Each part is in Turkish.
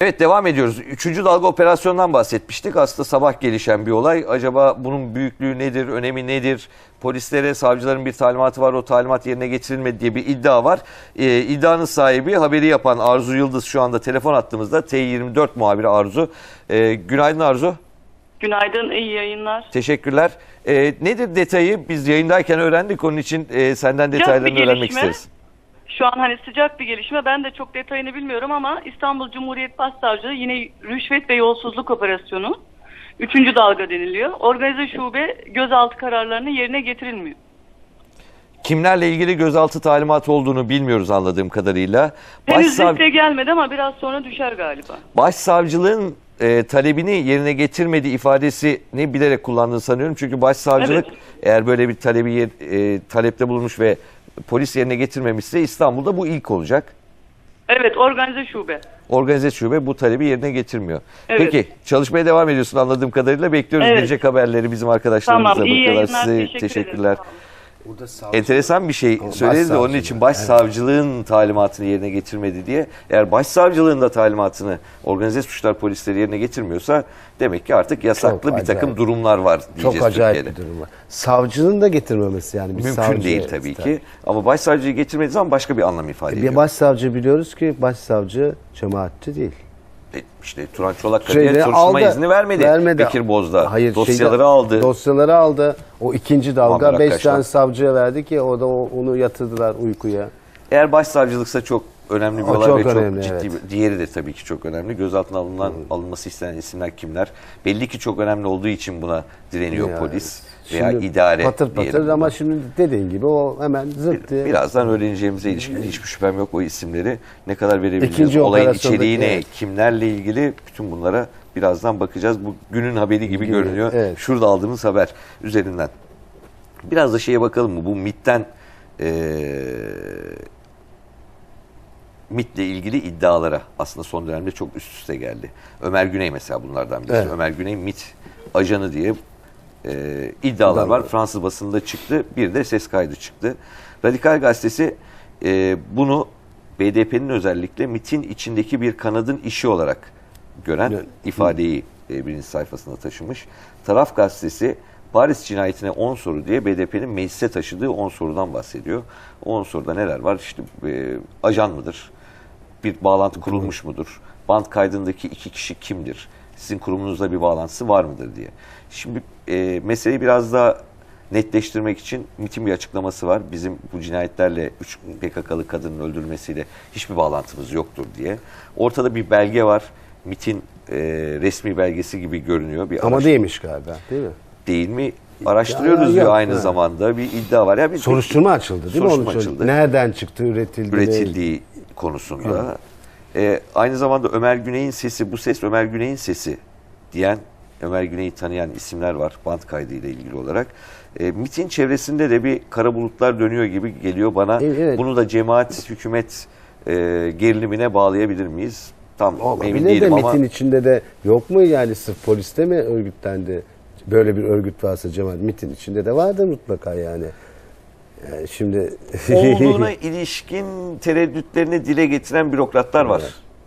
Evet devam ediyoruz. Üçüncü dalga operasyondan bahsetmiştik. Aslında sabah gelişen bir olay. Acaba bunun büyüklüğü nedir, önemi nedir? Polislere, savcıların bir talimatı var. O talimat yerine getirilmedi diye bir iddia var. Ee, iddianın sahibi haberi yapan Arzu Yıldız şu anda telefon attığımızda T24 muhabiri Arzu. Ee, günaydın Arzu. Günaydın, iyi yayınlar. Teşekkürler. Ee, nedir detayı? Biz yayındayken öğrendik. Onun için e, senden detaylarını öğrenmek isteriz. Şu an hani sıcak bir gelişme. Ben de çok detayını bilmiyorum ama İstanbul Cumhuriyet Başsavcılığı yine rüşvet ve yolsuzluk operasyonu. Üçüncü dalga deniliyor. Organize şube gözaltı kararlarını yerine getirilmiyor. Kimlerle ilgili gözaltı talimatı olduğunu bilmiyoruz anladığım kadarıyla. Henüz Başsav- liste gelmedi ama biraz sonra düşer galiba. Başsavcılığın e, talebini yerine getirmediği ifadesini bilerek kullandığını sanıyorum. Çünkü başsavcılık Evet. eğer böyle bir talebi yer- e, talepte bulunmuş ve polis yerine getirmemişse İstanbul'da bu ilk olacak. Evet, organize şube. Organize şube bu talebi yerine getirmiyor. Evet. Peki çalışmaya devam ediyorsun anladığım kadarıyla. Bekliyoruz Evet. gelecek haberleri bizim arkadaşlarımız da Tamam, iyi yayınlar. Size Teşekkür teşekkürler. ederim. Burada savcı- Enteresan bir şey söyledi de onun için başsavcılığın talimatını yerine getirmedi diye. Eğer başsavcılığın da talimatını organize suçlar polisleri yerine getirmiyorsa demek ki artık yasaklı Çok bir takım acayip. durumlar var diyeceğiz Çok acayip Türkiye'de. bir durum var. Savcının da getirmemesi yani. Bir Mümkün savcı- değil tabii ki. Ama başsavcıyı getirmediği zaman başka bir anlam ifade ediyor. Bir başsavcı biliyoruz ki başsavcı cemaatçi değil. İşte Turan Şeyde soruşturma izni vermedi. Bekir Bozda. Hayır, Dosyaları şeyde- aldı. Dosyaları aldı. O ikinci dalga Muammer beş Akkaş'tan. tane savcıya verdi ki o da onu yatırdılar uykuya. Eğer başsavcılıksa çok önemli bir O olay çok ve çok önemli, ciddi evet. bir, diğeri de tabii ki çok önemli. Gözaltına alınan, alınması istenen isimler kimler? Belli ki çok önemli olduğu için buna direniyor Yani, polis veya şimdi idare Patır diyelim patır buna. ama şimdi dediğin gibi o hemen diye. Birazdan öğreneceğimize ilişkin hiçbir şüphem yok o isimleri. Ne kadar verebileceğiz, İkinci olayın içeriği ne, evet. kimlerle ilgili bütün bunlara birazdan bakacağız. Bu günün haberi gibi Gibi, görünüyor. evet. Şurada aldığımız haber üzerinden. Biraz da şeye bakalım mı? Bu MIT'ten eee MIT'le ilgili iddialara aslında son dönemde çok üst üste geldi. Ömer Güney mesela bunlardan birisi. Evet. Ömer Güney MIT ajanı diye e, iddialar var. Fransız basında çıktı. Bir de ses kaydı çıktı. Radikal Gazetesi e, bunu BDP'nin özellikle MIT'in içindeki bir kanadın işi olarak gören Evet. ifadeyi e, birinci sayfasına taşımış. Taraf Gazetesi Paris cinayetine 10 soru diye BDP'nin meclise taşıdığı 10 sorudan bahsediyor. O 10 soruda neler var? İşte e, ajan mıdır? Bir bağlantı kurulmuş mudur? Band kaydındaki iki kişi kimdir? Sizin kurumunuzla bir bağlantısı var mıdır diye. Şimdi e, meseleyi biraz daha netleştirmek için MIT'in bir açıklaması var. Bizim bu cinayetlerle 3 PKK'lı kadının öldürülmesiyle hiçbir bağlantımız yoktur diye. Ortada bir belge var. MIT'in e, resmi belgesi gibi görünüyor. Bir Ama değilmiş galiba değil mi? değil mi? Araştırıyoruz Ya, diyor yok, aynı ha. zamanda. Bir iddia var. Ya bir Soruşturma açıldı değil mi? Soruşturma onun için? açıldı. Nereden çıktı, üretildi? üretildiği konusunda. Ee, aynı zamanda Ömer Güney'in sesi, bu ses Ömer Güney'in sesi diyen, Ömer Güney'i tanıyan isimler var band kaydıyla ilgili olarak. Ee, MIT'in çevresinde de bir kara bulutlar dönüyor gibi geliyor bana. Evet, evet. Bunu da cemaat, hükümet e, gerilimine bağlayabilir miyiz? Tam emin Olabilir de değilim ama MIT'in içinde de yok mu yani sırf poliste mi örgütlendi? Böyle bir örgüt varsa cemaat MIT'in içinde de vardır mutlaka yani. Yani şimdi olduğuna ilişkin tereddütlerini dile getiren bürokratlar var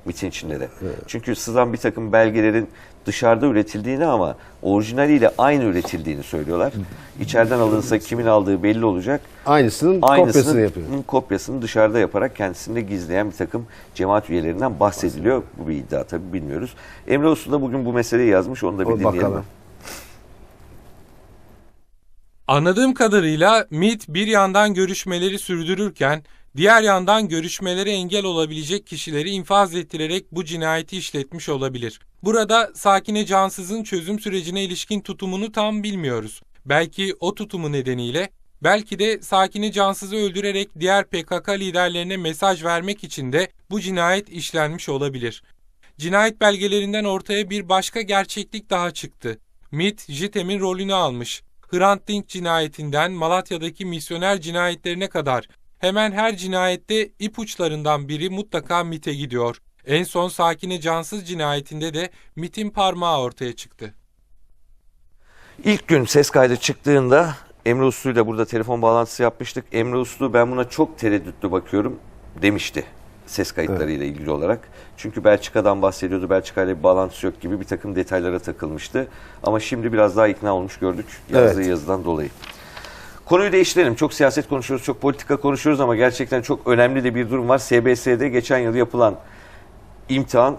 MIT'in içinde de. Çünkü sızan bir takım belgelerin dışarıda üretildiğini ama orijinaliyle aynı üretildiğini söylüyorlar. İçeriden alınsa kimin aldığı belli olacak. aynısının kopyasını Aynısının yapıyor. kopyasını dışarıda yaparak kendisinde gizleyen bir takım cemaat üyelerinden bahsediliyor. Bu bir iddia tabii bilmiyoruz. Emre Uslu da bugün bu meseleyi yazmış. Onu da bir O dinleyelim. bakalım. Anladığım kadarıyla MIT bir yandan görüşmeleri sürdürürken diğer yandan görüşmelere engel olabilecek kişileri infaz ettirerek bu cinayeti işletmiş olabilir. Burada Sakine Cansız'ın çözüm sürecine ilişkin tutumunu tam bilmiyoruz. Belki o tutumu nedeniyle, belki de Sakine Cansız'ı öldürerek diğer PKK liderlerine mesaj vermek için de bu cinayet işlenmiş olabilir. Cinayet belgelerinden ortaya bir başka gerçeklik daha çıktı. MIT, JITEM'in rolünü almış. Hrant Dink cinayetinden Malatya'daki misyoner cinayetlerine kadar hemen her cinayette ipuçlarından biri mutlaka MIT'e gidiyor. En son Sakine Cansız cinayetinde de MIT'in parmağı ortaya çıktı. İlk gün ses kaydı çıktığında Emre Uslu'yla burada telefon bağlantısı yapmıştık. Emre Uslu ben buna çok tereddütlü bakıyorum demişti. Ses kayıtlarıyla ilgili olarak. Çünkü Belçika'dan bahsediyordu. Belçika ile bir bağlantısı yok gibi bir takım detaylara takılmıştı. Ama şimdi biraz daha ikna olmuş gördük yazdığı Evet. yazıdan dolayı. Konuyu değiştirelim. Çok siyaset konuşuyoruz, çok politika konuşuyoruz ama gerçekten çok önemli de bir durum var. SBS'de geçen yıl yapılan imtihan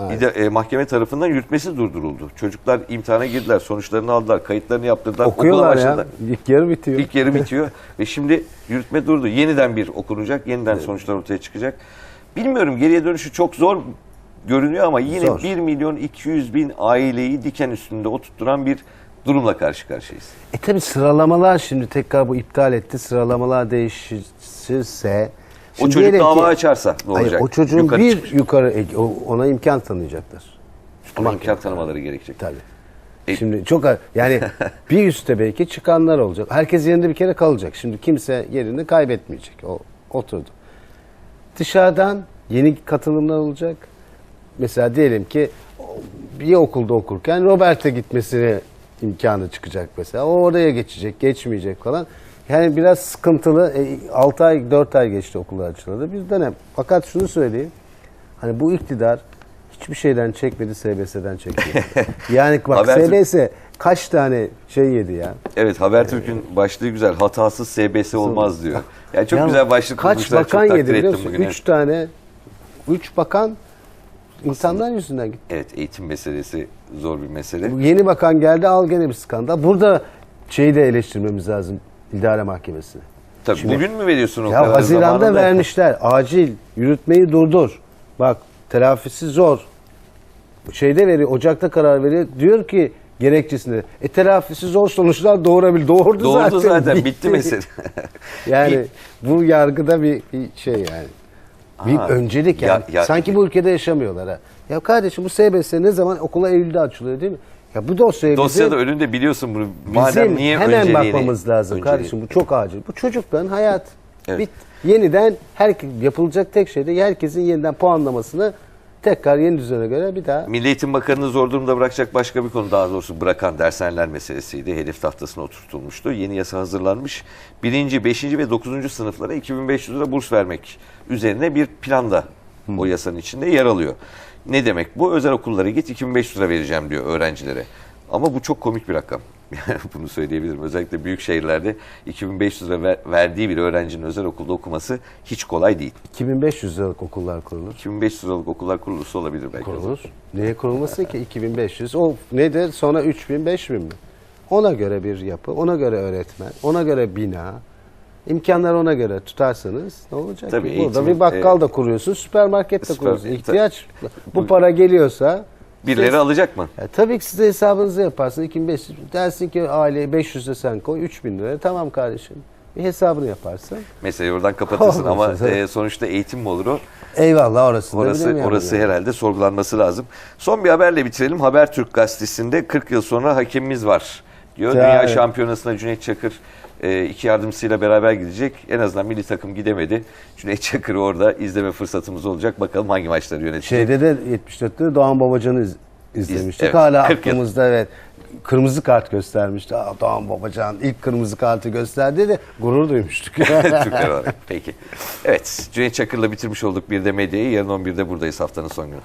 Evet. İde- e, mahkeme tarafından yürütmesi durduruldu. Çocuklar imtihana girdiler, sonuçlarını aldılar, kayıtlarını yaptırdılar. okula Okuyorlar ya. İlk yarı bitiyor. İlk yarı bitiyor ve şimdi yürütme durdu. Yeniden bir okunacak, yeniden sonuçlar ortaya çıkacak. Bilmiyorum geriye dönüşü çok zor görünüyor ama yine Zor. 1 milyon 200 bin aileyi diken üstünde oturtturan bir durumla karşı karşıyayız. E tabi sıralamalar şimdi tekrar bu iptal etti. Sıralamalar değişirse O Şimdi çocuk diyelim dava ki- açarsa ne Hayır, olacak? o çocuğun Yukarı bir çıkmış. yukarı e, o- ona imkan tanıyacaklar. Ama imkan tanımaları gerekecek. Tabii. E- Şimdi çok yani bir üstte belki çıkanlar olacak. Herkes yerinde bir kere kalacak. Şimdi kimse yerini kaybetmeyecek. O oturdu. Dışarıdan yeni katılımlar olacak. Mesela diyelim ki bir okulda okurken Robert'e gitmesine imkanı çıkacak mesela. O oraya geçecek, geçmeyecek falan. Yani biraz sıkıntılı. 6 ay, 4 ay geçti okullar açılalı bir dönem. Fakat şunu söyleyeyim. Hani bu iktidar hiçbir şeyden çekmedi, SBS'den çekti. yani bak Habertürk- SBS kaç tane şey yedi ya. Evet Habertürk'ün başlığı güzel. Hatasız SBS olmaz diyor. Yani çok Ya güzel başlık Kaç bulmuşlar. bakan çok yedi biliyor musun? bugün. Üç tane, üç bakan insanlar yüzünden gitti. Evet eğitim meselesi zor bir mesele. Yeni bakan geldi al gene bir skandal. Burada şeyi de eleştirmemiz lazım idare mahkemesini. Tabii bugün mü veriyorsun o Ya kararı Haziran'da zamanında? vermişler. Acil yürütmeyi durdur. Bak telafisi zor. Şeyde veriyor, Ocak'ta karar veriyor. Diyor ki gerekçesinde. E telafisi zor sonuçlar doğurabilir. Doğurdu, Doğru zaten. zaten, bitti mesele. Yani bu yargıda bir, bir şey yani. Bir Ha, öncelik ya- yani. ya- Sanki bu ülkede yaşamıyorlar ha. Ya kardeşim bu SBS ne zaman okula Eylül'de açılıyor değil mi? Ya bu dosyayı Dosyada bizim, önünde biliyorsun bunu. Madem bizim niye hemen önceliğini- bakmamız lazım önceliğini- kardeşim. Bu çok acil. Bu çocukların hayat. Evet. Bit. Yeniden her yapılacak tek şey de herkesin yeniden puanlamasını tekrar yeni düzene göre bir daha Milli Eğitim Bakanı'nı zor durumda bırakacak başka bir konu daha doğrusu bırakan dershaneler meselesiydi. Hedef tahtasına oturtulmuştu. Yeni yasa hazırlanmış. Birinci, beşinci ve dokuzuncu sınıflara 2500 lira burs vermek üzerine bir planda o yasanın içinde yer alıyor. Ne demek bu? Özel okullara git 2500 lira vereceğim diyor öğrencilere. Ama bu çok komik bir rakam. Bunu söyleyebilirim. Özellikle büyük şehirlerde 2500 lira ver- verdiği bir öğrencinin özel okulda okuması hiç kolay değil. 2500 liralık okullar kurulur. 2500 liralık okullar kurulursa olabilir belki. Kurulur. Niye kurulması ki 2500? O nedir? Sonra 3000, 5000 mi? Ona göre bir yapı, ona göre öğretmen, ona göre bina. İmkanları ona göre tutarsanız ne olacak? Tabii, ki? Burada eğitim- bir bakkal da kuruyorsun, süpermarket de Süper- kuruyorsun. İhtiyaç bu para geliyorsa Birileri alacak mı? ya tabii ki size hesabınızı yaparsın. 2500 dersin ki aileye 500 de sen koy 3000 lira. Tamam kardeşim. Bir hesabını yaparsın. Meseleyi oradan kapatırsın ama evet. e, sonuçta eğitim mi olur o? Eyvallah Orası bilemiyorum orası yani. herhalde sorgulanması lazım. Son bir haberle bitirelim. Habertürk gazetesinde 40 yıl sonra hakemimiz var diyor. Ya, Dünya evet. Şampiyonası'na Cüneyt Çakır e, iki yardımcısıyla beraber gidecek. En azından milli takım gidemedi. Cüneyt Çakır'ı orada izleme fırsatımız olacak. Bakalım hangi maçları yönetecek. Şeyde de 74'te Doğan Babacan'ı iz- izlemiştik. evet, Hala 40 yıl. aklımızda evet. Kırmızı kart göstermişti. Aa, Doğan Babacan ilk kırmızı kartı gösterdi de gurur duymuştuk. Türkler olarak. Peki. Evet. Cüneyt Çakır'la bitirmiş olduk bir de medyayı. Yarın 11'de buradayız haftanın son günü.